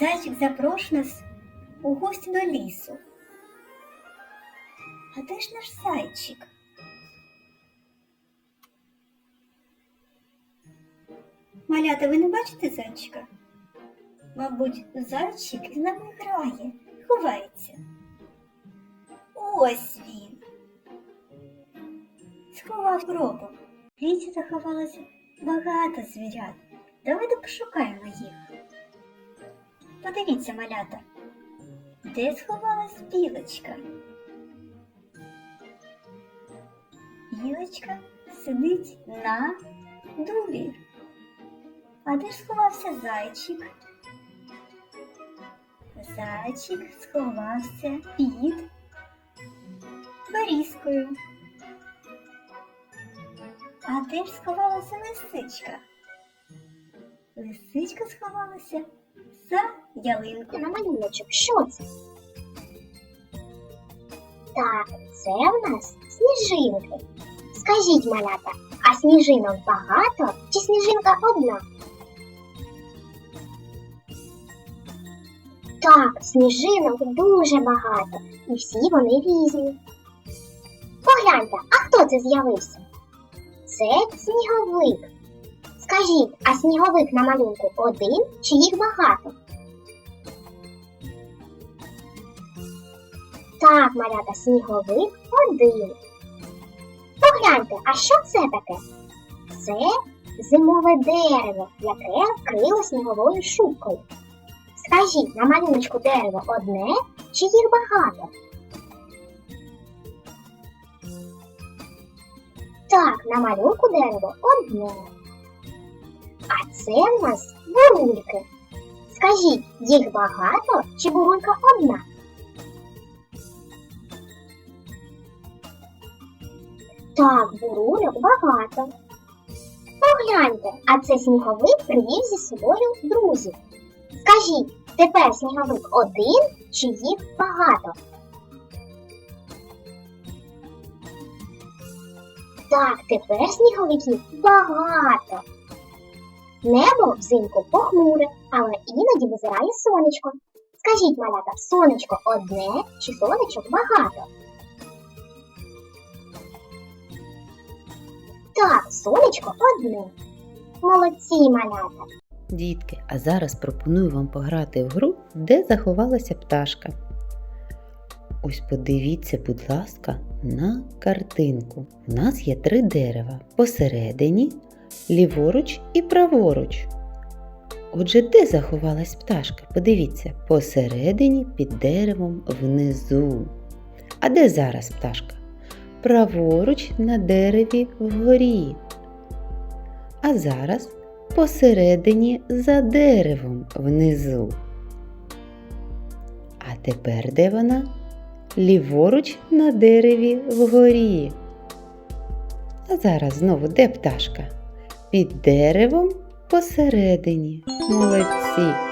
Зайчик запрошує нас у гості до лісу. А де ж наш зайчик? Малята, ви не бачите зайчика? Мабуть, зайчик з нами грає, ховається. Ось він. Сховав робок. В лісі заховалося багато звірят. Давайте пошукаємо їх. Подивіться, малята, де сховалась білочка? Білочка сидить на дубі. А де ж сховався зайчик? Зайчик сховався під берізкою. А де ж сховалася лисичка? Лисичка сховалася за ялинкою. на малюночок. Що це? Так, це у нас сніжинки. Скажіть, малята, а сніжинок багато чи сніжинка одна? Так, сніжинок дуже багато, і всі вони різні. Погляньте, а хто це з'явився? Це сніговик. Скажіть, а сніговик на малюнку один чи їх багато? Так, малята, сніговик один. Погляньте, а що це таке? Це зимове дерево, яке вкрило сніговою шубкою. Скажіть, на малюночку дерево одне чи їх багато? Так, на малюнку дерево одне. А це в нас бурульки. Скажіть, їх багато чи бурулька одна? Так, бурульок багато. Погляньте, а це сніговик привів зі собою друзів. Скажіть, тепер сніговик один чи їх багато? Так, тепер сніговиків багато. Небо взимку похмуре, але іноді визирає сонечко. Скажіть, малята, сонечко одне чи сонечок багато? Так, сонечко одне. Молодці, малята. Дітки, а зараз пропоную вам пограти в гру, де заховалася пташка. Ось подивіться, будь ласка, на картинку. У нас є три дерева посередині, ліворуч і праворуч. Отже, де заховалась пташка? Подивіться, посередині під деревом внизу. А де зараз пташка? Праворуч на дереві вгорі. А зараз посередині за деревом внизу. А тепер де вона? Ліворуч на дереві вгорі. А зараз знову де пташка? Під деревом посередині. Молодці!